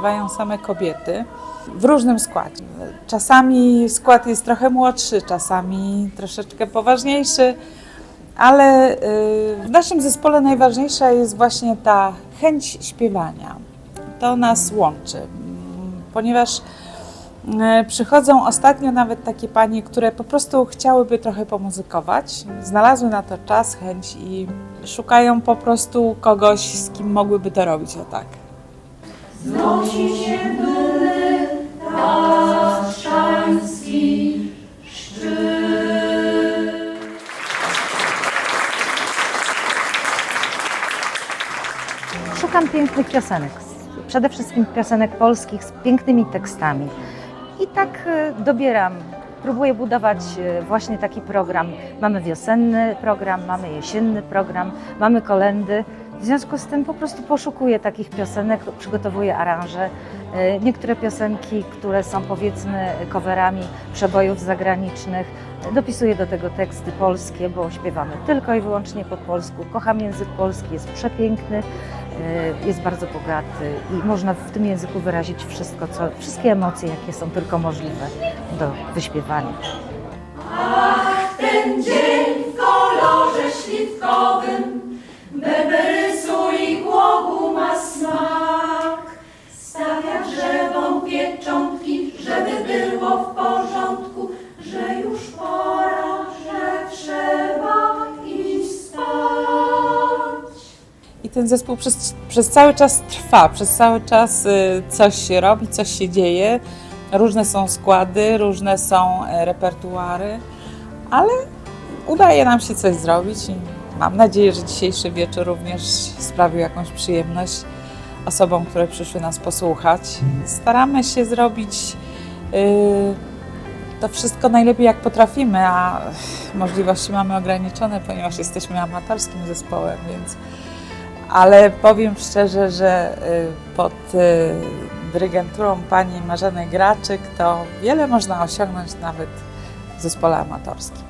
śpiewają same kobiety w różnym składzie. Czasami skład jest trochę młodszy, czasami troszeczkę poważniejszy, ale y, w naszym zespole najważniejsza jest właśnie ta chęć śpiewania. To nas łączy, ponieważ e, przychodzą ostatnio nawet takie panie, które po prostu chciałyby trochę pomuzykować, znalazły na to czas, chęć i szukają po prostu kogoś, z kim mogłyby to robić o tak. Szukam pięknych piosenek, przede wszystkim piosenek polskich z pięknymi tekstami. I tak e, dobieram, próbuję budować e, właśnie taki program. Mamy wiosenny program, mamy jesienny program, mamy kolendy. W związku z tym po prostu poszukuję takich piosenek, przygotowuję aranże. E, Niektóre piosenki, które są powiedzmy coverami przebojów zagranicznych, dopisuję do tego teksty polskie, bo śpiewamy tylko i wyłącznie po polsku. Kocham język polski, jest przepiękny, e, jest bardzo bogaty i można w tym języku wyrazić wszystko, co, wszystkie emocje, jakie są tylko możliwe do wyśpiewania. Ten dzień w kolorze śliwkowym Ten zespół przez, przez cały czas trwa, przez cały czas y, coś się robi, coś się dzieje. Różne są składy, różne są e, repertuary, ale udaje nam się coś zrobić i mam nadzieję, że dzisiejszy wieczór również sprawił jakąś przyjemność osobom, które przyszły nas posłuchać. Staramy się zrobić y, to wszystko najlepiej jak potrafimy, a możliwości mamy ograniczone, ponieważ jesteśmy amatorskim zespołem, więc ale powiem szczerze, że y, pod y, dyrygenturą pani Marzeny Graczyk to wiele można osiągnąć nawet w zespole amatorskim.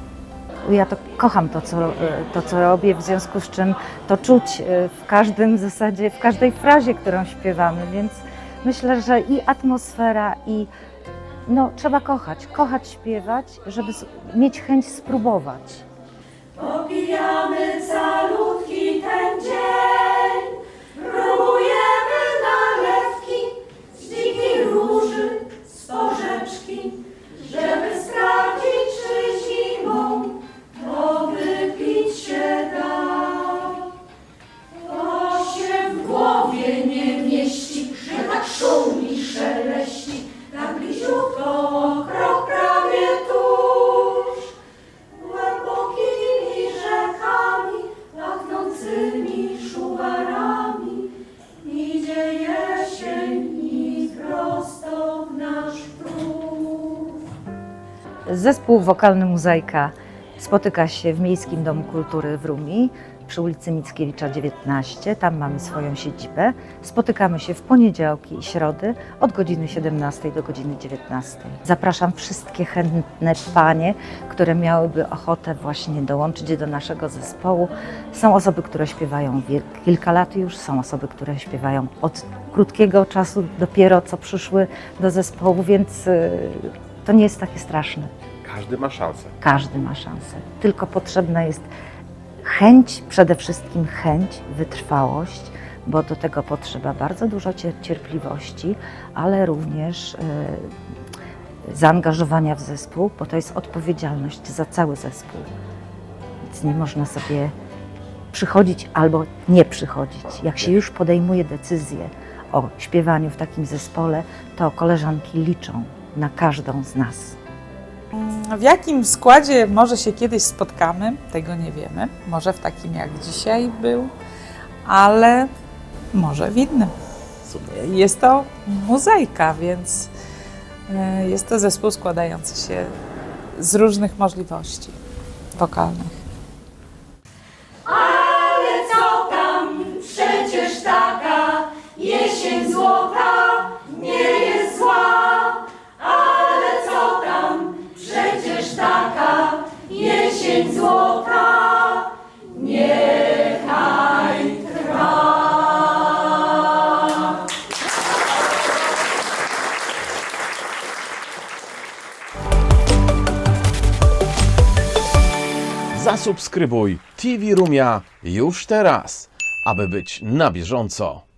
Ja to kocham to co, e, to, co robię, w związku z czym to czuć w każdym w zasadzie, w każdej frazie, którą śpiewamy, więc myślę, że i atmosfera, i no, trzeba kochać, kochać śpiewać, żeby mieć chęć spróbować. Popijamy Zespół wokalny Muzaika spotyka się w Miejskim Domu Kultury w Rumi przy ulicy Mickiewicza 19. Tam mamy swoją siedzibę. Spotykamy się w poniedziałki i środy od godziny 17 do godziny 19. Zapraszam wszystkie chętne panie, które miałyby ochotę właśnie dołączyć do naszego zespołu. Są osoby, które śpiewają kilka lat już, są osoby, które śpiewają od krótkiego czasu dopiero co przyszły do zespołu, więc y, to nie jest takie straszne. Każdy ma szansę. Każdy ma szansę. Tylko potrzebna jest chęć, przede wszystkim chęć, wytrwałość, bo do tego potrzeba bardzo dużo cier- cierpliwości, ale również e, zaangażowania w zespół, bo to jest odpowiedzialność za cały zespół. Więc nie można sobie przychodzić albo nie przychodzić. Jak się już podejmuje decyzję o śpiewaniu w takim zespole, to koleżanki liczą na każdą z nas. W jakim składzie może się kiedyś spotkamy, tego nie wiemy. Może w takim jak dzisiaj był, ale może w innym. Jest to muzyka, więc y, jest to zespół składający się z różnych możliwości wokalnych. Zasubskrybuj TV Rumia już teraz, aby być na bieżąco.